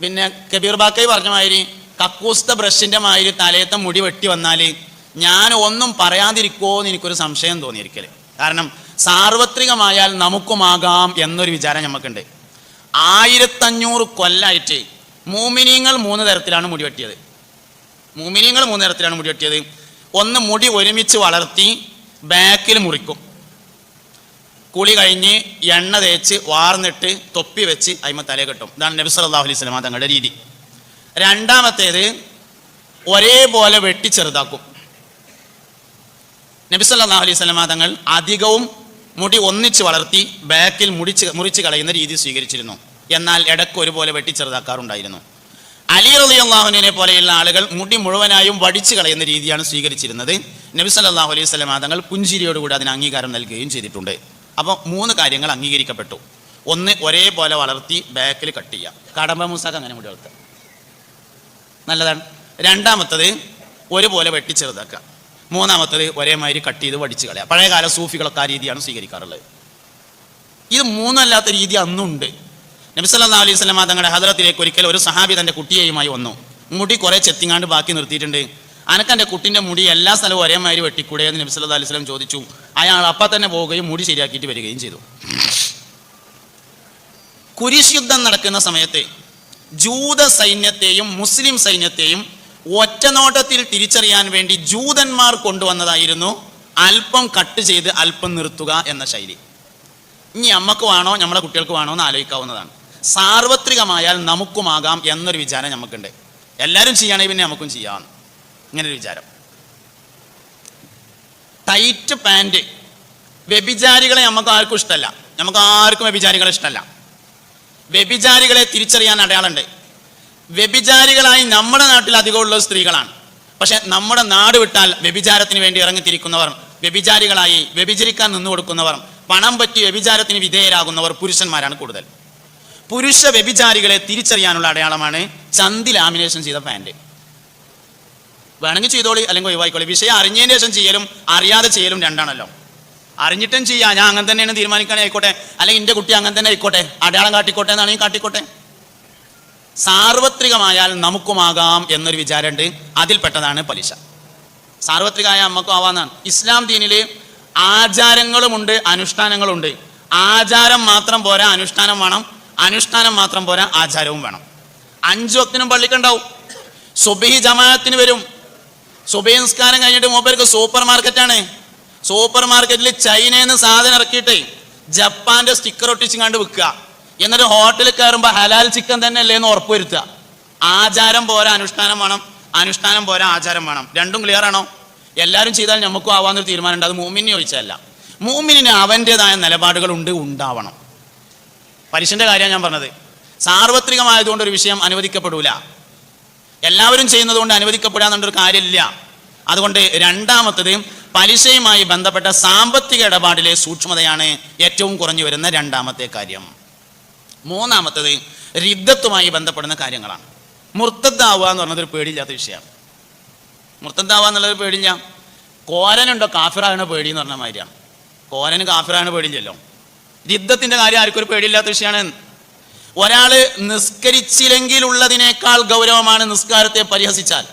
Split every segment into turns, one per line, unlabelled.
പിന്നെ കബീർ ബാക്കൈ പറഞ്ഞ മാതിരി കക്കൂസ്ത ബ്രഷിന്റെ മാതിരി തലയത്തെ മുടി വെട്ടി വന്നാൽ ഞാൻ ഒന്നും പറയാതിരിക്കുമോ എന്ന് എനിക്കൊരു സംശയം തോന്നിയിരിക്കൽ. കാരണം സാർവത്രികമായാൽ നമുക്കുമാകാം എന്നൊരു വിചാരം നമുക്കുണ്ട് ആയിരത്തഞ്ഞൂറ് കൊല്ലായിട്ട് മൂമിനിയങ്ങൾ മൂന്ന് തരത്തിലാണ് മുടി വെട്ടിയത്. മൂമിനിയങ്ങൾ മൂന്ന് തരത്തിലാണ് മുടി വെട്ടിയത്. ഒന്ന് മുടി ഒരുമിച്ച് വളർത്തി ബാക്കിൽ മുറിക്കും. കുളി കഴിഞ്ഞ് എണ്ണ തേച്ച് വാർന്നിട്ട് തൊപ്പി വെച്ച് അയിമ തല കെട്ടും. ഇതാണ് നബി സല്ലല്ലാഹു അലൈഹി വസല്ലമ തങ്ങളുടെ രീതി. രണ്ടാമത്തേത് ഒരേപോലെ വെട്ടി ചെറുതാക്കും. നബി സല്ലല്ലാഹു അലൈഹി വസല്ലമ തങ്ങൾ അധികവും മുടി ഒന്നിച്ച് വളർത്തി ബാക്കിൽ മുടിച്ച് മുറിച്ച് കളയുന്ന രീതി സ്വീകരിച്ചിരുന്നു. എന്നാൽ ഇടയ്ക്ക് ഒരുപോലെ വെട്ടി ചെറുതാക്കാറുണ്ടായിരുന്നു. അലി റളിയല്ലാഹുവിനെ പോലെയുള്ള ആളുകൾ മുടി മുഴുവനായും വടിച്ചു കളയുന്ന രീതിയാണ് സ്വീകരിച്ചിരുന്നത്. നബി സല്ലല്ലാഹു അലൈഹി വസല്ലമ തങ്ങൾ പുഞ്ചിരിയോടുകൂടി അതിന് അംഗീകാരം നൽകുകയും ചെയ്തിട്ടുണ്ട്. അപ്പോൾ മൂന്ന് കാര്യങ്ങൾ അംഗീകരിക്കപ്പെട്ടു. ഒന്ന് ഒരേപോലെ വളർത്തി ബാക്കിൽ കട്ട് ചെയ്യുക കടമ്പ മുസാക്ക് അങ്ങനെ മുടി വളർത്തുക. നല്ലതാണ്. രണ്ടാമത്തത് ഒരുപോലെ വെട്ടി ചെറുതാക്കുക. മൂന്നാമത്തത് ഒരേമാതിരി കട്ട് ചെയ്ത് വടിച്ച് കളയുക. പഴയകാല സൂഫികളൊക്കെ ആ രീതിയാണ് സ്വീകരിക്കാറുള്ളത്. ഇത് മൂന്നല്ലാത്ത രീതി അന്നുണ്ട്. നബി സല്ലല്ലാഹു അലൈഹി വസല്ലമ തങ്ങളുടെ ഹദറത്തിലേക്ക് ഒരിക്കൽ ഒരു സഹാബി തന്റെ കുട്ടിയെയുമായി വന്നു. മുടി കുറേ ചെത്തിങ്ങാണ്ട് ബാക്കി നിർത്തിയിട്ടുണ്ട്. അനക്ക് എന്റെ കുട്ടിന്റെ മുടി എല്ലാ സ്ഥലവും ഒരേമാതിരി വെട്ടിക്കൂടെ എന്ന് നബി സല്ലല്ലാഹു അലൈഹി സ്വലം ചോദിച്ചു. അയാൾ അപ്പം തന്നെ പോവുകയും മുടി ശരിയാക്കിയിട്ട് വരികയും ചെയ്തു. കുരിശ് യുദ്ധം നടക്കുന്ന സമയത്തെ ജൂത സൈന്യത്തെയും മുസ്ലിം സൈന്യത്തെയും ഒറ്റനോട്ടത്തിൽ തിരിച്ചറിയാൻ വേണ്ടി ജൂതന്മാർ കൊണ്ടുവന്നതായിരുന്നു അല്പം കട്ട് ചെയ്ത് അല്പം നിർത്തുക എന്ന ശൈലി. ഇനി അമ്മയ്ക്ക് വേണോ നമ്മളെ കുട്ടികൾക്ക് വേണോ എന്ന് ആലോചിക്കാവുന്നതാണ്. സാർവത്രികമായാൽ നമുക്കുമാകാം എന്നൊരു വിചാരം നമുക്കുണ്ട് എല്ലാവരും ചെയ്യുകയാണെങ്കിൽ പിന്നെ നമുക്കും ചെയ്യാം. ഇങ്ങനൊരു വിചാരം. Tight pant. വ്യഭിചാരികളെ നമുക്ക് ആർക്കും ഇഷ്ടമല്ല. നമുക്ക് ആർക്കും വ്യഭിചാരികളെ ഇഷ്ടമല്ല. വ്യഭിചാരികളെ തിരിച്ചറിയാൻ അടയാളമുണ്ട്. വ്യഭിചാരികളായി നമ്മുടെ നാട്ടിൽ അധികമുള്ള സ്ത്രീകളാണ്. പക്ഷെ നമ്മുടെ നാട് വിട്ടാൽ വ്യഭിചാരത്തിന് വേണ്ടി ഇറങ്ങിത്തിരിക്കുന്നവർ വ്യഭിചാരികളായി വ്യഭിചരിക്കാൻ നിന്നു കൊടുക്കുന്നവർ പണം പറ്റി വ്യഭിചാരത്തിന് വിധേയരാകുന്നവർ പുരുഷന്മാരാണ് കൂടുതൽ. പുരുഷ വ്യഭിചാരികളെ തിരിച്ചറിയാനുള്ള അടയാളമാണ് ചന്തി ലാമിനേഷൻ ചെയ്ത പാന്റ്. വേണമെങ്കിൽ ചെയ്തോളി അല്ലെങ്കിൽ ഒഴിവായിക്കോളി വിഷയം അറിഞ്ഞതിന് ശേഷം ചെയ്യലും അറിയാതെ ചെയ്യലും രണ്ടാണല്ലോ. അറിഞ്ഞിട്ടും ചെയ്യാം. ഞാൻ അങ്ങനെ തന്നെയാണ് തീരുമാനിക്കാൻ ആയിക്കോട്ടെ. അല്ലെങ്കിൽ എന്റെ കുട്ടി അങ്ങനെ തന്നെ ആയിക്കോട്ടെ. അടയാളം കാട്ടിക്കോട്ടെ എന്നാണെങ്കിൽ കാട്ടിക്കോട്ടെ. സാർവത്രികമായാൽ നമുക്കുമാകാം എന്നൊരു വിചാരമുണ്ട്. അതിൽപ്പെട്ടതാണ് പലിശ. സാർവത്രികമായ നമുക്കും ആവാന്നാണ്. ഇസ്ലാം ദീനിൽ ആചാരങ്ങളുമുണ്ട് അനുഷ്ഠാനങ്ങളുണ്ട്. ആചാരം മാത്രം പോരാ അനുഷ്ഠാനം വേണം. അനുഷ്ഠാനം മാത്രം പോരാ ആചാരവും വേണം. അഞ്ചു വക്തിനും പള്ളിക്കുണ്ടാവും. സുബഹി ജമാഅത്തിന് വരും. സുബഹി നിസ്കാരം കഴിഞ്ഞിട്ട് മൂപ്പർക്ക് സൂപ്പർ മാർക്കറ്റാണ് സൂപ്പർ മാർക്കറ്റിൽ ചൈനയിൽ നിന്ന് സാധനം ഇറക്കിയിട്ടേ ജപ്പാന്റെ സ്റ്റിക്കർ ഒട്ടിച്ച് കണ്ട് വിൽക്കുക. എന്നിട്ട് ഹോട്ടലിൽ കയറുമ്പോൾ ഹലാൽ ചിക്കൻ തന്നെ അല്ലേ എന്ന് ഉറപ്പുവരുത്തുക ആചാരം പോരാ അനുഷ്ഠാനം വേണം. അനുഷ്ഠാനം പോരാ ആചാരം വേണം. രണ്ടും ക്ലിയർ ആണോ? എല്ലാവരും ചെയ്താൽ നമുക്കും ആവാന്നൊരു തീരുമാനമുണ്ട് അത് മൂമിനെ ചോദിച്ചല്ല മൂമിനിന് അവന്റെതായ നിലപാടുകൾ ഉണ്ട് ഉണ്ടാവണം. പലിശന്റെ കാര്യമാണ് ഞാൻ പറഞ്ഞത്. സാർവത്രികമായതുകൊണ്ട് ഒരു വിഷയം അനുവദിക്കപ്പെടൂല. എല്ലാവരും ചെയ്യുന്നത് കൊണ്ട് അനുവദിക്കപ്പെടാന്നുള്ളൊരു കാര്യമില്ല. അതുകൊണ്ട് രണ്ടാമത്തത് പലിശയുമായി ബന്ധപ്പെട്ട സാമ്പത്തിക ഇടപാടിലെ സൂക്ഷ്മതയാണ് ഏറ്റവും കുറഞ്ഞു വരുന്ന രണ്ടാമത്തെ കാര്യം. മൂന്നാമത്തത് രിദ്ധത്വമായി ബന്ധപ്പെടുന്ന കാര്യങ്ങളാണ്. മുർത്തദ്ദാവുക എന്ന് പറഞ്ഞതൊരു പേടിയില്ലാത്ത വിഷയമാണ്. മുർത്തദ്ദാവുക എന്നുള്ളൊരു പേടിയില്ല. കോരനുണ്ടോ കാഫിറാകണ പേടി എന്ന് പറഞ്ഞ മാതിരിയാണ്. കോരന് കാഫിറാകണ പേടിയില്ലല്ലോ. രിദ്ധത്തിന്റെ കാര്യം ആർക്കൊരു പേടിയില്ലാത്ത വിഷയമാണ്. ഒരാൾ നിസ്കരിച്ചില്ലെങ്കിലുള്ളതിനേക്കാൾ ഗൗരവമാണ് നിസ്കാരത്തെ പരിഹസിച്ചാൽ.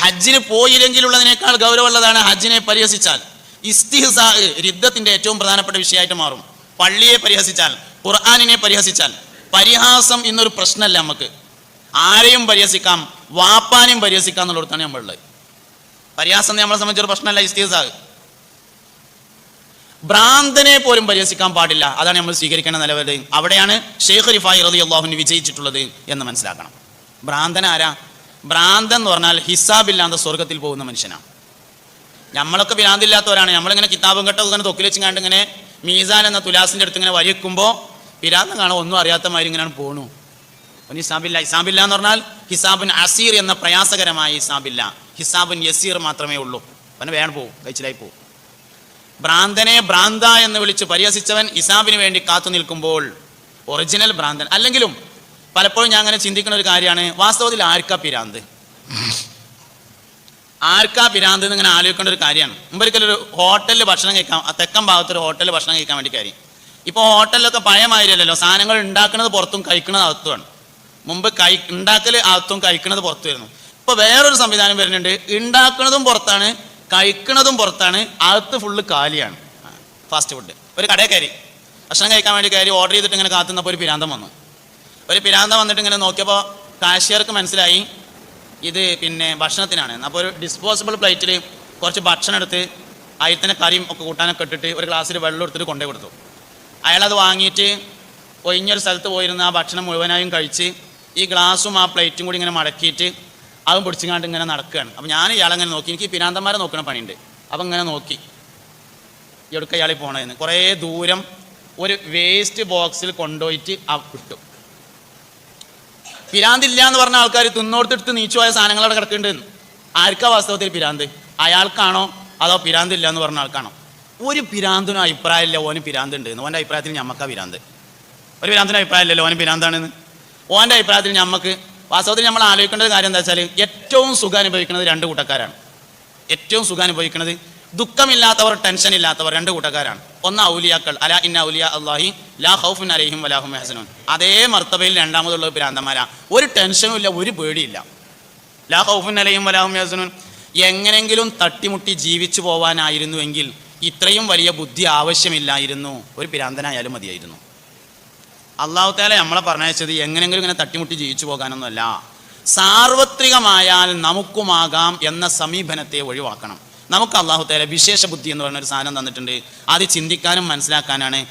ഹജ്ജിന് പോയില്ലെങ്കിലുള്ളതിനേക്കാൾ ഗൗരവമുള്ളതാണ് ഹജ്ജിനെ പരിഹസിച്ചാൽ. ഇസ്തിഹസാ രുദ്ധത്തിന്റെ ഏറ്റവും പ്രധാനപ്പെട്ട വിഷയമായിട്ട് മാറും. പള്ളിയെ പരിഹസിച്ചാൽ ഖുർആാനിനെ പരിഹസിച്ചാൽ. പരിഹാസം ഇന്നൊരു പ്രശ്നമല്ല നമുക്ക്. ആരെയും പരിഹസിക്കാം വാപ്പാനെയും പരിഹസിക്കാം എന്നുള്ളിടത്താണ് നമ്മളുള്ളത്. പരിഹാസം നമ്മളെ സംബന്ധിച്ചൊരു പ്രശ്നമല്ല ഇസ്തിഹസാ. ഭ്രാന്തനെ പോലും പരിഹസിക്കാൻ പാടില്ല. അതാണ് നമ്മൾ സ്വീകരിക്കേണ്ട നിലവിൽ അവിടെയാണ് ഷെയ്ഖ് റിഫായി റതി അള്ളാഹുവിന് വിജയിച്ചിട്ടുള്ളത് എന്ന് മനസ്സിലാക്കണം. ഭ്രാന്തൻ ആരാ? ഭ്രാന്തൻ എന്ന് പറഞ്ഞാൽ ഹിസാബില്ലാത്ത സ്വർഗത്തിൽ പോകുന്ന മനുഷ്യനാണ് നമ്മളൊക്കെ ഭ്രാന്തില്ലാത്തവരാണ്. നമ്മളിങ്ങനെ കിതാബും കെട്ടൊക്കെ ഇങ്ങനെ തൊക്കിൽ വെച്ച് കണ്ട് ഇങ്ങനെ മീസാൻ എന്ന തുലാസിന്റെ അടുത്ത് ഇങ്ങനെ വരിക്കുമ്പോൾ പിരാന്തം കാണാൻ ഒന്നും അറിയാത്ത മാതിരി ഇങ്ങനെ പോണു. ഒന്ന് ഹിസാബില്ല ഹിസാബില്ല എന്ന് പറഞ്ഞാൽ ഹിസാബുൻ അസീർ എന്ന പ്രയാസകരമായ ഹിസാബില്ല. ഹിസാബുൻ യസീർ മാത്രമേ ഉള്ളൂ. അവന് വേണം പോകും കഴിച്ചിലായി പോവും. ഭ്രാന്തനെ ഭ്രാന്ത എന്ന് വിളിച്ച് പരിഹസിച്ചവൻ ഇസാബിന് വേണ്ടി കാത്തു നിൽക്കുമ്പോൾ ഒറിജിനൽ ഭ്രാന്തൻ. അല്ലെങ്കിലും പലപ്പോഴും ഞാൻ അങ്ങനെ ചിന്തിക്കുന്ന ഒരു കാര്യമാണ് വാസ്തവത്തിൽ ആർക്കാ പിരാന്ത്? ആർക്കാ പിരാന്ത് എന്ന് ഇങ്ങനെ ആലോചിക്കേണ്ട ഒരു കാര്യമാണ്. മുമ്പൊരിക്കലൊരു ഹോട്ടലിൽ ഭക്ഷണം കഴിക്കാം തെക്കൻ ഭാഗത്തൊരു ഹോട്ടലിൽ ഭക്ഷണം കഴിക്കാൻ വേണ്ടി കാര്യം ഇപ്പോൾ ഹോട്ടലിലൊക്കെ പഴയമാതിരിയല്ലോ സാധനങ്ങൾ ഉണ്ടാക്കുന്നത് പുറത്തും കഴിക്കുന്നത് അകത്തുമാണ്. മുമ്പ് കൈ ഉണ്ടാക്കൽ അകത്തും കഴിക്കുന്നത് പുറത്തു വരുന്നു ഇപ്പൊ വേറൊരു സംവിധാനം വരുന്നുണ്ട് ഉണ്ടാക്കുന്നതും പുറത്താണ് കഴിക്കണതും പുറത്താണ്. അകത്ത് ഫുള്ള് കാലിയാണ്. ഫാസ്റ്റ് ഫുഡ് ഒരു കടയിൽ കയറി. ഭക്ഷണം കഴിക്കാൻ വേണ്ടി കയറി ഓർഡർ ചെയ്തിട്ട് ഇങ്ങനെ കാത്തുന്നപ്പോൾ ഒരു പിരാന്തം വന്നു. ഒരു പിരാന്തം വന്നിട്ട് ഇങ്ങനെ നോക്കിയപ്പോൾ കാഷ്യർക്ക് മനസ്സിലായി ഇത് പിന്നെ ഭക്ഷണത്തിനാണ്. അപ്പോൾ ഒരു ഡിസ്പോസിബിൾ പ്ലേറ്റിൽ കുറച്ച് ഭക്ഷണം എടുത്ത് അതിൽ കറിയും ഒക്കെ കൂട്ടാനൊക്കെ ഇട്ടിട്ട് ഒരു ഗ്ലാസ്സിൽ വെള്ളം എടുത്തിട്ട് കൊണ്ടേ കൊടുത്തു. അയാളത് വാങ്ങിയിട്ട് ഒഴിഞ്ഞൊരു സ്ഥലത്ത് പോയിരുന്ന ആ ഭക്ഷണം മുഴുവനായും കഴിച്ച് ഈ ഗ്ലാസും ആ പ്ലേറ്റും കൂടി ഇങ്ങനെ മടക്കിയിട്ട് അതും പിടിച്ചിങ്ങാണ്ട് ഇങ്ങനെ നടക്കുകയാണ് അപ്പം ഞാൻ ഇയാളെങ്ങനെ നോക്കി? എനിക്ക് പിനാന്തന്മാരെ നോക്കണ പണിയുണ്ട്. അപ്പം ഇങ്ങനെ നോക്കി. എവിടുക്ക ഇയാളിൽ പോണതെന്ന് കുറേ ദൂരം ഒരു വേസ്റ്റ് ബോക്സിൽ കൊണ്ടുപോയിട്ട് ആ വിട്ടു. പിരാന്തില്ല എന്ന് പറഞ്ഞ ആൾക്കാർ തിന്നോടുത്തെടുത്ത് നീച്ചു പോയ സാധനങ്ങൾ അവിടെ കിടക്കുന്നുണ്ട് ആർക്കാ വാസ്തവത്തിൽ പിരാന്ത്? അയാൾക്കാണോ? അതോ പിരാന്തില്ല എന്ന് പറഞ്ഞ ആൾക്കാണോ? ഒരു പിരാന്തിനും അഭിപ്രായമില്ല. ഓന് പിരാന്ത് ഉണ്ട് ഓന്റെ അഭിപ്രായത്തിൽ ഞമ്മക്കാ പിരാന്ത്. ഒരു പിരാന്തിനും അഭിപ്രായമില്ലല്ലോ. ഓന് പിരാന്താണെന്ന്. ഓന്റെ അഭിപ്രായത്തിൽ ഞമ്മക്ക് വാസ്തവത്തിൽ നമ്മൾ ആലോചിക്കേണ്ട ഒരു കാര്യം എന്താ വെച്ചാൽ ഏറ്റവും സുഖം അനുഭവിക്കുന്നത് രണ്ട് കൂട്ടക്കാരാണ്. ഏറ്റവും സുഖം അനുഭവിക്കുന്നത് ദുഃഖമില്ലാത്തവർ ടെൻഷൻ ഇല്ലാത്തവർ രണ്ട് കൂട്ടക്കാരാണ്. ഒന്ന് ഔലിയാക്കൾ അല ഇന്ന ഔലിയ അള്ളാഹി ലാ ഹൗഫുൻ അലഹിം വലാഹും ഹസനുൻ അതേ മർത്തബയിൽ രണ്ടാമതുള്ള ഭ്രാന്തന്മാരാ. ഒരു ടെൻഷനും ഇല്ല ഒരു പേടിയില്ല. ലാ ഹൗഫുൻ അലഹിം വലാഹും ഹസനുൻ എങ്ങനെങ്കിലും തട്ടിമുട്ടി ജീവിച്ചു പോവാനായിരുന്നുവെങ്കിൽ ഇത്രയും വലിയ ബുദ്ധി ആവശ്യമില്ലായിരുന്നു. ഒരു പിരാന്തനായാലും മതിയായിരുന്നു. അള്ളാഹു താല നമ്മളെ പറഞ്ഞയച്ചത് എങ്ങനെങ്കിലും ഇങ്ങനെ തട്ടിമുട്ടി ജീവിച്ചു പോകാനൊന്നുമല്ല. സാർവത്രികമായാൽ നമുക്കുമാകാം എന്ന സമീപനത്തെ ഒഴിവാക്കണം. നമുക്ക് അള്ളാഹു താല വിശേഷ ബുദ്ധി എന്ന് പറയുന്ന ഒരു സാധനം തന്നിട്ടുണ്ട്. അത് ചിന്തിക്കാനും മനസ്സിലാക്കാനാണ്.